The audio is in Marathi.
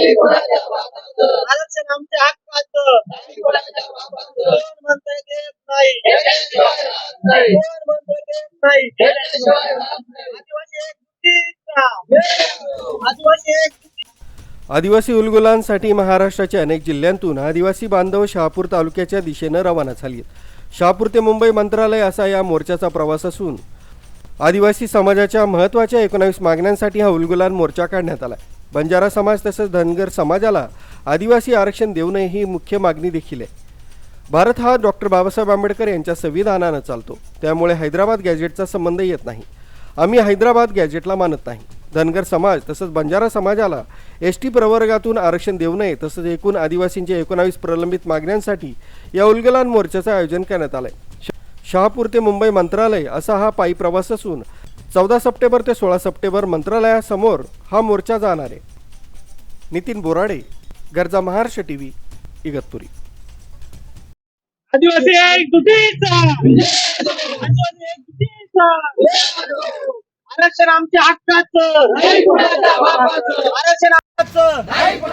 आरक्षण आमच्या कोण देत नाही कोण देत नाही आदिवासी एक आदिवासी उलगुलांसाठी महाराष्ट्राच्या अनेक जिल्ह्यांतून आदिवासी बांधव शहापूर तालुक्याच्या दिशेनं रवाना झाली आहेत. शहापूर ते मुंबई मंत्रालय असा या मोर्चाचा प्रवास असून आदिवासी समाजाच्या महत्त्वाच्या एकोणावीस मागण्यांसाठी हा उलगुलान मोर्चा काढण्यात आला बंजारा समाज तसंच धनगर समाजाला आदिवासी आरक्षण देऊ नये ही मुख्य मागणी देखील आहे. भारत हा डॉक्टर बाबासाहेब आंबेडकर यांच्या संविधानानं चालतो. त्यामुळे हैदराबाद गॅजेटचा संबंध येत नाही. आम्ही हैदराबाद गॅजेटला मानत नाही. धनगर समाज तसंच बंजारा समाजाला एस टी प्रवर्गातून आरक्षण देऊ नये तसंच एकूण आदिवासींच्या एकोणावीस प्रलंबित मागण्यांसाठी या उलगलान मोर्चाचं आयोजन करण्यात आलंय. आहे शहापूर ते मुंबई मंत्रालय असा हा पायी प्रवास असून चौदा सप्टेंबर ते सोळा सप्टेंबर मंत्रालयासमोर हा मोर्चा जाणार आहे. नितीन बोराडे गरजा महाराष्ट्र टी व्ही इगतपुरी. आदिवासी आरक्षण आमच्या हक्काचं. आरक्षण हक्काचं एक